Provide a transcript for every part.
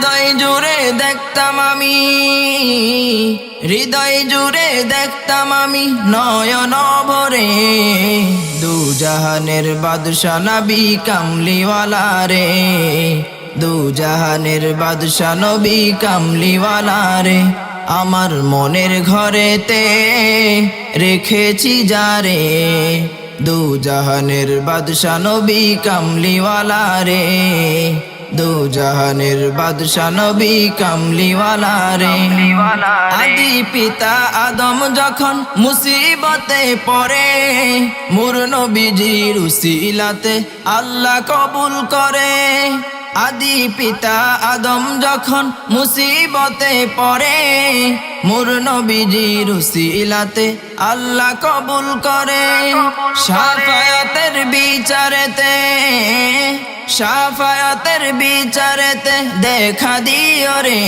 হৃদয় জুড়ে দেখতাম আমি। হৃদয় জুড়ে দেখতাম আমি নয়ন ভরে। দু জাহানের বাদশা নবী কামলিওয়ালা রে। দু জাহানের বাদশা নবী কামলিওয়ালা রে। আমার মনের ঘরেতে রেখেছি যারে দু জাহানের বাদশা নবী কামলিওয়ালা রে। দু জাহানের বাদশা নবী কামলিওয়ালা রে। আদি পিতা আদম যখন মুসিবতে পড়ে, মোর নবীজির উসিলাতে আল্লাহ কবুল করে। আদি পিতা আদম যখন মুসিবতে পড়ে, মোর নবীজির উসিলাতে আল্লাহ কবুল করে। সাফায়াতের বিচারেতে সাফায়াতের বিচারেতে দেখা দিও রে।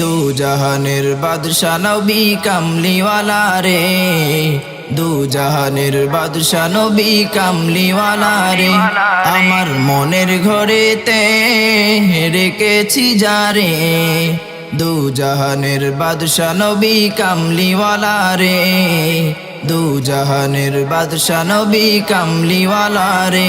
দু জাহানের বাদশা নবী কামলিওয়ালা রে। দু জাহানের বাদশা নবী কামলিওয়ালা রে। আমার মনের ঘরেতে রেখেছি যারে দু জাহানের বাদশা নবী কামলিওয়ালা রে। দু জাহানের বাদশা নবী কামলিওয়ালা রে।